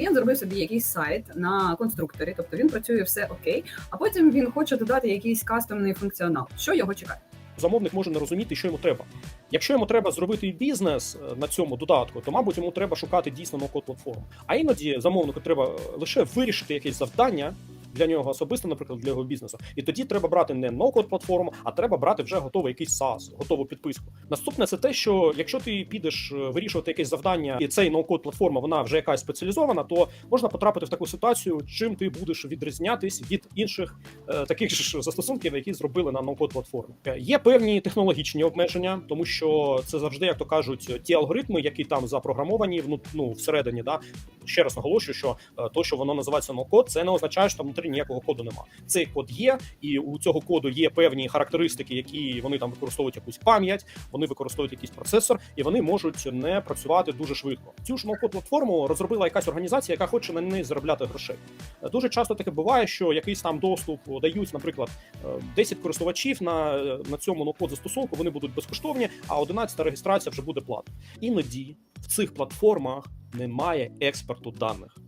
Клієнт зробив собі якийсь сайт на конструкторі, тобто він працює все окей, а потім він хоче додати якийсь кастомний функціонал. Що його чекає? замовник може не розуміти, що йому треба. Якщо йому треба зробити бізнес е, на цьому додатку, то мабуть йому треба шукати дійсно ноу-код платформу. А іноді замовнику треба е, лише вирішити якесь завдання. Для нього особисто, наприклад, для його бізнесу, і тоді треба брати не ноу-код платформу, а треба брати вже готовий якийсь SaaS, готову підписку. Наступне це те, що якщо ти підеш е, вирішувати якесь завдання, і цей ноу-код платформа вона вже якась спеціалізована, то можна потрапити в таку ситуацію, чим ти будеш відрізнятись від інших е, таких ж застосунків, які зробили на ноу-код платформі. Е, Є певні технологічні обмеження, тому що це завжди, як то кажуть, ті алгоритми, які там запрограмовані ну, всередині. Да? Ще раз наголошую, що е, то, що воно називається ноу-код, це не означає, що там внутрі ніякого коду нема. Цей код є, і у цього коду є певні характеристики, які вони там використовують якусь пам'ять, вони використовують якийсь процесор, і вони можуть не працювати дуже швидко. Цю ж ноу-код платформу розробила якась організація, яка хоче на неї заробляти грошей. Е, Дуже часто таке буває, що якийсь там доступ дають, наприклад, е, 10 користувачів на, е, на цьому ноу-код застосунку, вони будуть безкоштовні, а 11 реєстрація вже буде платна. Іноді в цих платформах немає експорту даних.